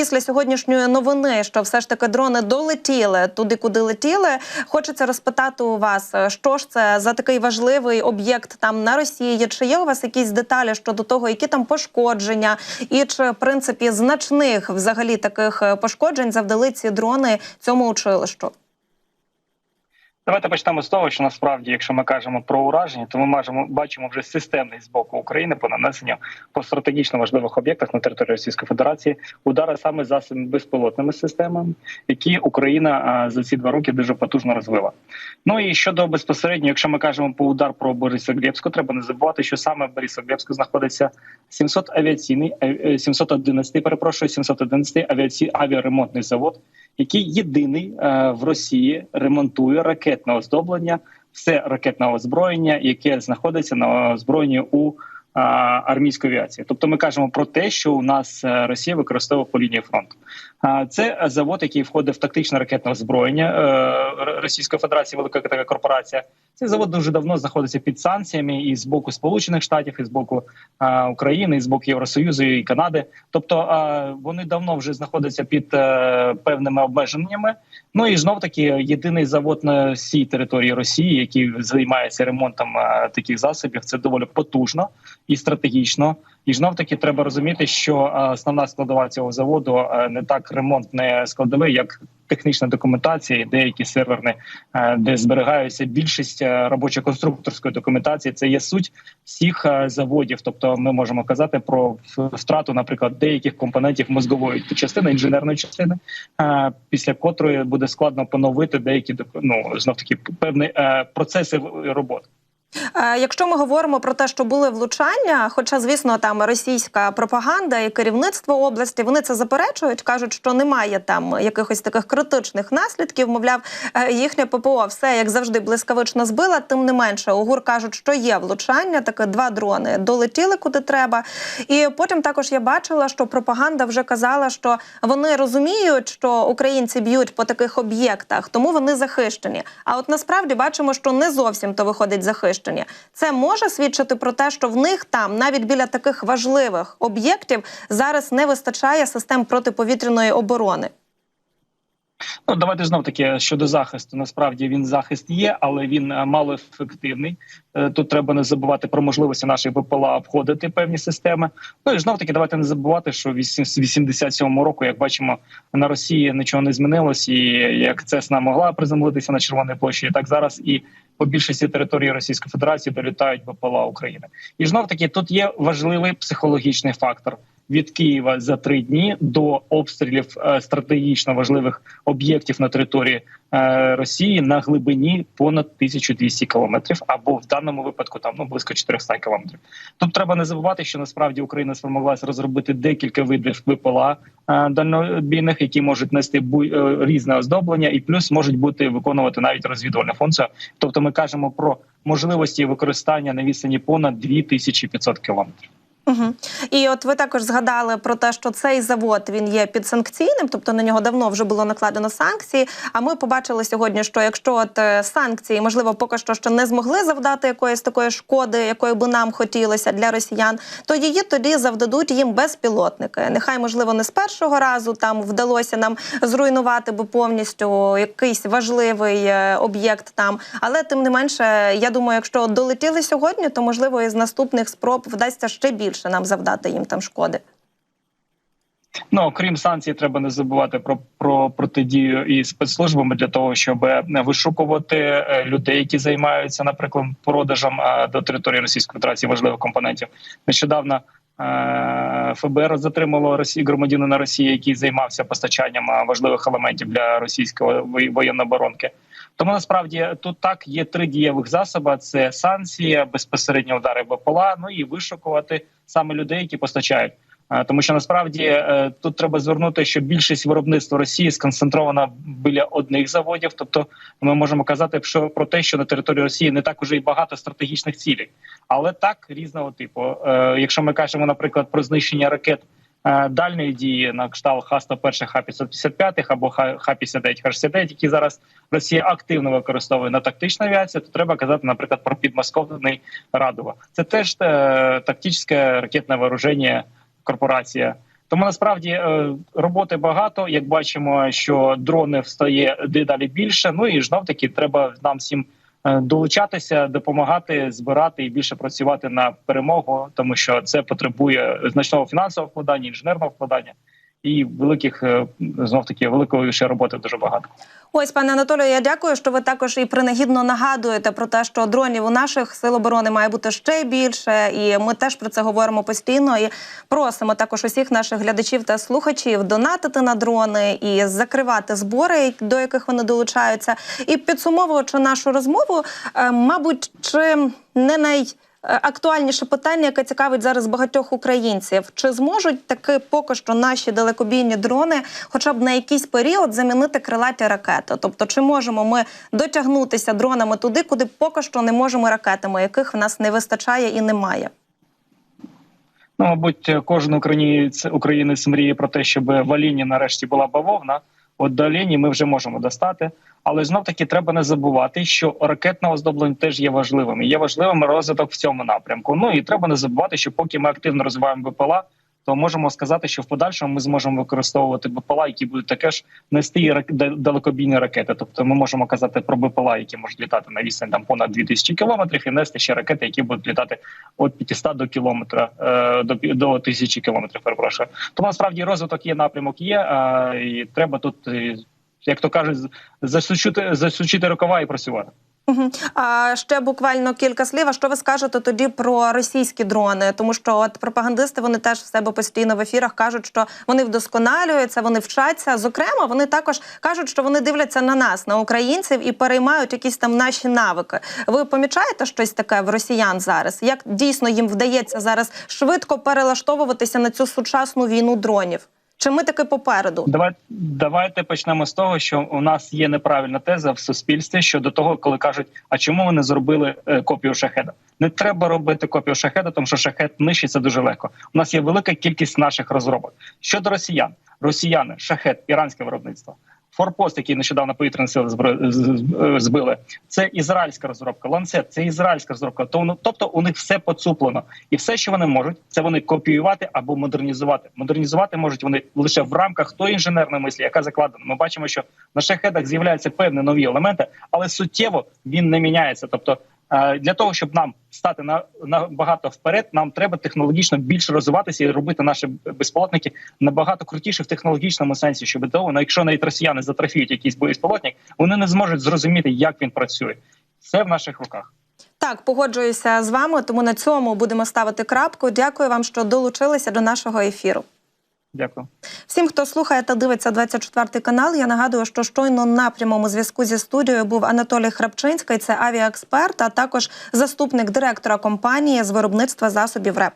після сьогоднішньої новини, що все ж таки дрони долетіли туди, куди летіли. Хочеться розпитати у вас, е, що ж це за такий важливий об'єкт там на Росії? Чи є у вас якісь деталі щодо того, які там пошкодження, і чи в принципі значних взагалі таких е, пошкоджень завдали ці дрони цьому училищу? Давайте почнемо з того, що насправді, якщо ми кажемо про ураження, то ми можемо бачимо вже системний з боку України по нанесенню по стратегічно важливих об'єктах на території Російської Федерації удари саме засобами безпілотними системами, які Україна за ці два роки дуже потужно розвила. Ну і щодо безпосередньо, якщо ми кажемо по удар про Борисоглєбську, треба не забувати, що саме в Борисоглєбську знаходиться 700 авіаційний е, е, 711, перепрошую, 711 авіаці авіаремонтний завод, який єдиний е, в Росії ремонтує ракетне оздоблення, все ракетне озброєння, яке знаходиться на озброєнні у а, армійської авіації. Тобто, ми кажемо про те, що у нас е, Росія використовує по лінії фронту. Це завод, який входить в тактичне ракетне озброєння е, Російської Федерації, велика така корпорація. Цей завод дуже давно знаходиться під санкціями і з боку Сполучених Штатів, і з боку України, і з боку Євросоюзу і Канади. Тобто вони давно вже знаходяться під е, певними обмеженнями. Ну і знов таки єдиний завод на всій території Росії, який займається ремонтом е, таких засобів, це доволі потужно і стратегічно. І знов таки треба розуміти, що е, основна складова цього заводу е, не так ремонт не складовий, як технічна документація, деякі серверні, е, де зберігаються більшість робочо-конструкторської документації. Це є суть всіх заводів. Тобто, ми можемо казати про втрату, наприклад, деяких компонентів мозгової частини інженерної частини, після котрої буде складно поновити деякі ну, знов таки певні процеси роботи. Е, Якщо ми говоримо про те, що були влучання, хоча звісно там російська пропаганда і керівництво області вони це заперечують, кажуть, що немає там якихось таких критичних наслідків. Мовляв, е, їхнє ППО все як завжди блискавично збила. Тим не менше, УГУР кажуть, що є влучання. Таке два дрони долетіли куди треба. І потім також я бачила, що пропаганда вже казала, що вони розуміють, що українці б'ють по таких об'єктах, тому вони захищені. А от насправді бачимо, що не зовсім то виходить захищені. Це може свідчити про те, що в них там, навіть біля таких важливих об'єктів, зараз не вистачає систем протиповітряної оборони. Ну давайте знов таки щодо захисту. Насправді він захист є, але він е, малоефективний. Е, Тут треба не забувати про можливості наших БПЛА обходити певні системи. Ну і знов таки, давайте не забувати, що з 87-го року, як бачимо, на Росії нічого не змінилось, і як Цесна могла приземлитися на Червоній площі, так зараз і по більшості території Російської Федерації долітають БПЛА України. І знов таки тут є важливий психологічний фактор. Від Києва за три дні до обстрілів е, стратегічно важливих об'єктів на території е, Росії на глибині понад 1200 кілометрів, або в даному випадку там ну близько 400 кілометрів. Тут треба не забувати, що насправді Україна спромоглася розробити декілька видів ВПЛА е, дальнобійних, які можуть нести різне оздоблення, і плюс можуть бути виконувати навіть розвідувальну функцію. Тобто, ми кажемо про можливості використання на відстані понад 2500 кілометрів. Угу. І от ви також згадали про те, що цей завод він є підсанкційним, тобто на нього давно вже було накладено санкції. А ми побачили сьогодні, що якщо от е, санкції, можливо, поки що ще не змогли завдати якоїсь такої шкоди, якої би нам хотілося для росіян, то її тоді завдадуть їм безпілотники. Нехай, можливо, не з першого разу там вдалося нам зруйнувати би повністю якийсь важливий е, об'єкт там. Але тим не менше, я думаю, якщо долетіли сьогодні, то можливо із наступних спроб вдасться ще більше нам завдати їм там шкоди. Ну окрім санкцій, треба не забувати про, про протидію і спецслужбами для того, щоб е, вишукувати е, людей, які займаються, наприклад, продажем е, до території Російської Федерації важливих компонентів. Нещодавно ФБР затримало Росії громадянина Росії, який займався постачанням важливих елементів для російської воєнної оборонки. Тому насправді тут так є три дієвих засоби: це санкції, безпосередньо удари БПЛА, ну і вишукувати саме людей, які постачають. Тому що насправді е, тут треба звернути, що більшість виробництва Росії сконцентрована біля одних заводів. Тобто, ми можемо казати що про те, що на території Росії не так уже і багато стратегічних цілей, але так різного типу. Е, Якщо ми кажемо, наприклад, про знищення ракет е, дальньої дії на кшталт Х-101, Х-555 або Х-59, Х-69, які зараз Росія активно використовує на тактичну авіацію, то треба казати, наприклад, про підмосковний Радова. Це теж е, тактичне ракетне вооруження корпорація. Тому насправді е, роботи багато. Як бачимо, що дрони стає дедалі більше. Ну і знов таки треба нам всім долучатися, допомагати, збирати і більше працювати на перемогу, тому що це потребує значного фінансового вкладання, інженерного вкладання і великих знов таки великої ще роботи дуже багато. Ось, пане Анатолію, я дякую, що ви також і принагідно нагадуєте про те, що дронів у наших сил оборони має бути ще більше, і ми теж про це говоримо постійно. І просимо також усіх наших глядачів та слухачів донатити на дрони і закривати збори, до яких вони долучаються. І підсумовуючи нашу розмову, е, мабуть, чи не най. Актуальніше питання, яке цікавить зараз багатьох українців, чи зможуть таки поки що наші далекобійні дрони, хоча б на якийсь період, замінити крилаті ракети? Тобто, чи можемо ми дотягнутися дронами туди, куди поки що не можемо ракетами, яких в нас не вистачає і немає? Ну, мабуть, кожен українець українець мріє про те, щоб в Аліні нарешті була бавовна. От до Аліні ми вже можемо достати, але знов таки треба не забувати, що ракетне оздоблення теж є важливим. І Є важливим розвиток в цьому напрямку. Ну і треба не забувати, що поки ми активно розвиваємо БПЛА, то можемо сказати, що в подальшому ми зможемо використовувати БПЛА, які будуть таке ж нести рак... далекобійні ракети. Тобто, ми можемо казати про БПЛА, які можуть літати на відстань там понад 2000 кілометрів, і нести ще ракети, які будуть літати від 500 до кілометра е, до до 1000 кілометрів. Перепрошую. Тому насправді розвиток є напрямок, є е, і треба тут, як то кажуть, засучити засучити рукава і працювати. А ще буквально кілька слів. А що ви скажете тоді про російські дрони? Тому що от пропагандисти вони теж в себе постійно в ефірах кажуть, що вони вдосконалюються, вони вчаться. Зокрема, вони також кажуть, що вони дивляться на нас, на українців, і переймають якісь там наші навики. Ви помічаєте щось таке в росіян зараз? Як дійсно їм вдається зараз швидко перелаштовуватися на цю сучасну війну дронів? Чи ми таки попереду? Давай, давайте почнемо з того, що у нас є неправильна теза в суспільстві щодо того, коли кажуть, а чому вони зробили е, копію шахеда? Не треба робити копію шахеда, тому що шахет нищиться дуже легко. У нас є велика кількість наших розробок. Щодо росіян, росіяни, шахет, іранське виробництво. Форпост, який нещодавно повітряні сили збили, це ізраїльська розробка. Ланцет це ізраїльська розробка. тобто у них все поцуплено, і все, що вони можуть, це вони копіювати або модернізувати. Модернізувати можуть вони лише в рамках тої інженерної мислі, яка закладена. Ми бачимо, що на шахедах з'являються певні нові елементи, але суттєво він не міняється. Тобто для того, щоб нам стати на набагато вперед, нам треба технологічно більше розвиватися і робити наші безполотники набагато крутіше в технологічному сенсі, щоб того, ну, якщо навіть росіяни затрофіють якийсь безполотник, вони не зможуть зрозуміти, як він працює. Все в наших руках. Так, погоджуюся з вами. Тому на цьому будемо ставити крапку. Дякую вам, що долучилися до нашого ефіру. Дякую всім, хто слухає та дивиться 24 канал. Я нагадую, що щойно на прямому зв'язку зі студією був Анатолій Храпчинський, це авіаексперт, а також заступник директора компанії з виробництва засобів РЕП.